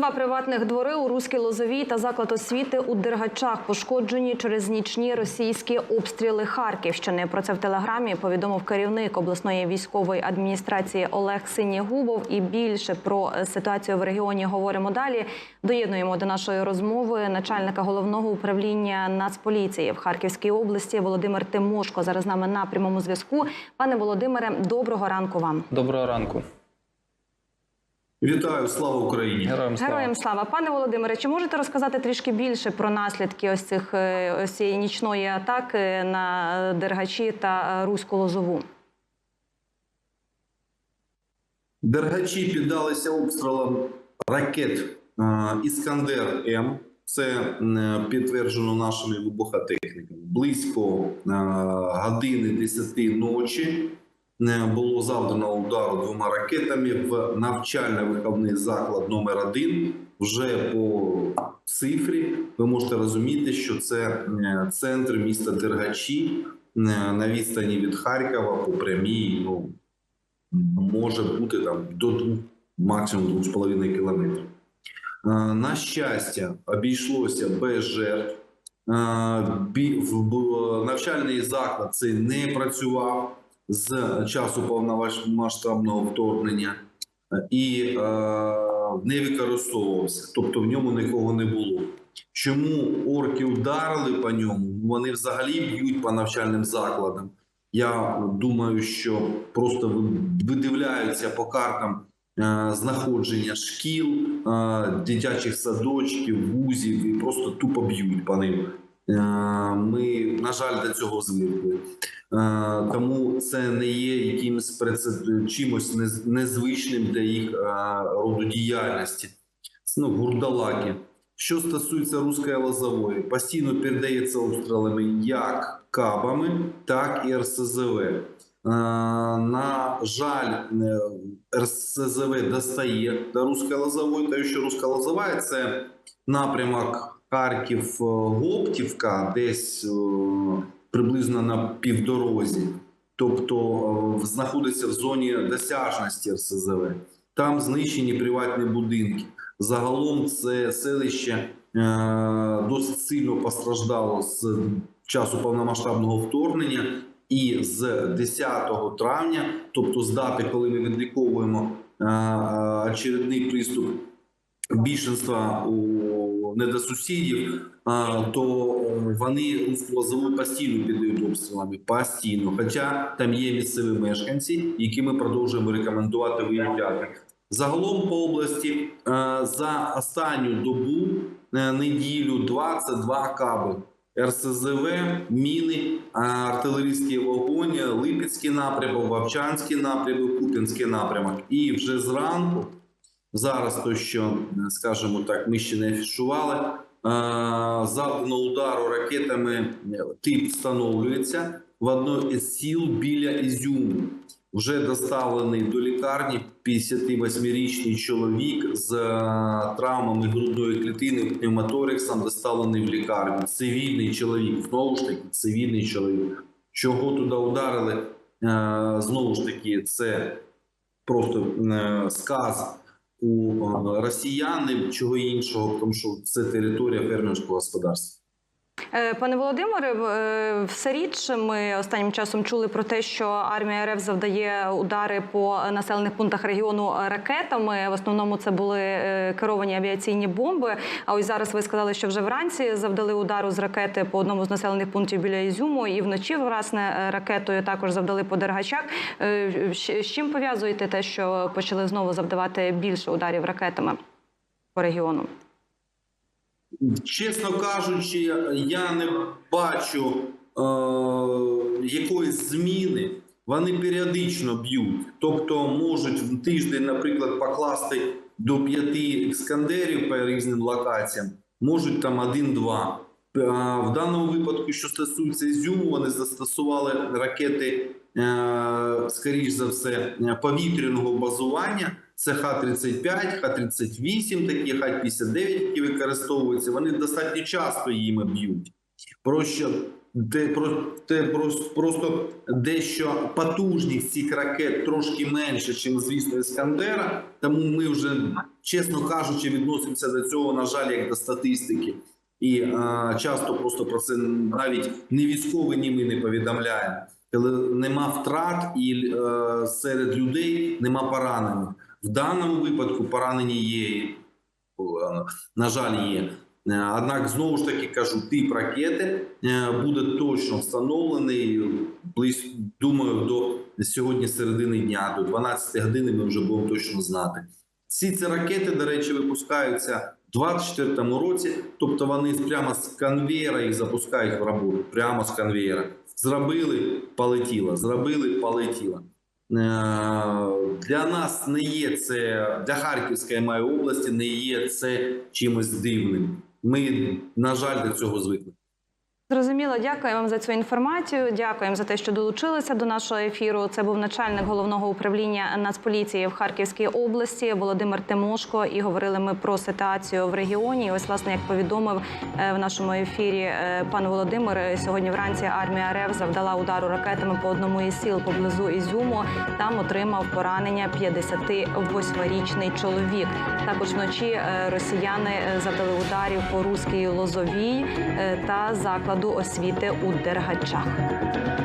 Два приватних двори у Руській Лозовій та заклад освіти у Дергачах пошкоджені через нічні російські обстріли Харківщини. Про це в телеграмі повідомив керівник обласної військової адміністрації Олег Синєгубов. І більше про е, ситуацію в регіоні говоримо далі. Доєднуємо до нашої розмови начальника головного управління Нацполіції в Харківській області Володимир Тимошко. Зараз з нами на прямому зв'язку. Пане Володимире, доброго ранку вам. Доброго ранку. Вітаю, слава Україні! Героям слава. Героям слава, пане Володимире. Чи можете розказати трішки більше про наслідки ось цих е, ось цієї нічної атаки на Дергачі та Руську Лозову? Дергачі піддалися обстрілам ракет е, Іскандер М. Це е, підтверджено нашими вибухотехніками. Близько години 10 ночі було завдано удару двома ракетами в навчально-виховний заклад номер 1 Вже по цифрі ви можете розуміти, що це е, центр міста Дергачі е, на відстані від Харкова по прямій. Ну може бути там до двох, максимум 2,5 кілометрів. Е, На щастя, обійшлося без жертв. Навчальний заклад цей не працював з часу повномасштабного вторгнення е, і е, не використовувався, тобто в ньому нікого не було. Чому орки вдарили по ньому? Вони взагалі б'ють по навчальним закладам. Я думаю, що просто видивляються по картам е, знаходження шкіл, е, дитячих садочків, вузів і просто тупо б'ють по ним. Е, Ми, на жаль, до цього звикли. Е, Тому це не є якимось чимось незвичним для їх е, роду діяльності. Ну, гурдалаки. Що стосується Руської Лозової, постійно передається обстрілами як кабами, так і РСЗВ. На жаль, РСЗВ достає до Руської Лозової, тому що Руська Лозова це напрямок Харків-Гоптівка, десь е, приблизно на півдорозі. Тобто е, знаходиться в зоні досяжності РСЗВ. Там знищені приватні будинки. Загалом це селище е, досить сильно постраждало з часу повномасштабного вторгнення. І з 10 травня, тобто з дати, коли ми відліковуємо е, е, очередний приступ більшинства у недосусідів, а, то е, вони Лозову постійно піддають обстрілами. Постійно. Хоча там є місцеві мешканці, які ми продовжуємо рекомендувати виїжджати. Загалом по області е, за останню добу е, неділю 22 каби. РСЗВ, міни, артилерійський вогонь, Липецький напрямок, Вовчанський напрямок, Куп'янський напрямок. І вже зранку Зараз то, що скажімо так, ми ще не афішували. е, Завдано удару ракетами е, тип встановлюється в одно із сіл біля Ізюму. Вже доставлений до лікарні 58-річний чоловік з е, травмами грудної клітини, пневмоторексом, доставлений в лікарню. Цивільний чоловік, знову ж таки, цивільний чоловік. Чого туди ударили? Е, Знову ж таки, це просто е, сказ у росіяни росіян, чого іншого, тому що це територія фермерського господарства. Е, Пане Володимире, е, все рідше ми останнім часом чули про те, що армія РФ завдає удари по населених пунктах регіону ракетами. В основному це були е, керовані авіаційні бомби. А ось зараз ви сказали, що вже вранці завдали удару з ракети по одному з населених пунктів біля Ізюму, і вночі власне е, ракетою також завдали по Дергачах. Е, З чим пов'язуєте те, що почали знову завдавати більше ударів ракетами по регіону? Чесно кажучи, я не бачу е, якоїсь зміни. Вони періодично б'ють. Тобто можуть в тиждень, наприклад, покласти до п'яти іскандерів по різним локаціям, можуть там один-два. Е, В даному випадку, що стосується Ізюму, вони застосували ракети, е, скоріш за все, повітряного базування. Це Х-35, Х-38, такі Х-59, які використовуються. Вони достатньо часто їми б'ють. Про що Те, про, те просто, просто дещо потужність цих ракет трошки менше, ніж, звісно, Іскандера. Тому ми вже, чесно кажучи, відносимося до цього, на жаль, як до статистики. І е, часто просто про це навіть не військові, ні ми не повідомляємо. Коли нема втрат і е, серед людей нема поранених. В даному випадку поранені є, е, на жаль, є. Е, Однак знову ж таки кажу, тип ракети е, буде точно встановлений. Близько думаю, до сьогодні середини дня, до 12 години ми вже будемо точно знати. Всі ці ракети, до речі, випускаються в 24-му році, тобто вони прямо з конвейера їх запускають в роботу, прямо з конвейера. Зробили, полетіло, зробили, полетіло. Е, Для нас не є це для Харківської моєї області, не є це чимось дивним. Ми, на жаль, до цього звикли. Зрозуміло, дякую вам за цю інформацію. Дякуємо за те, що долучилися до нашого ефіру. Це був начальник головного управління Нацполіції в Харківській області Володимир Тимошко. І говорили ми про ситуацію в регіоні. І Ось, власне, як повідомив е, в нашому ефірі е, пан Володимир, е, сьогодні вранці армія РФ завдала удару ракетами по одному із сіл поблизу Ізюму. Там отримав поранення 58-річний чоловік. Також вночі росіяни завдали ударів по руській Лозовій та закладу освіти у Дергачах.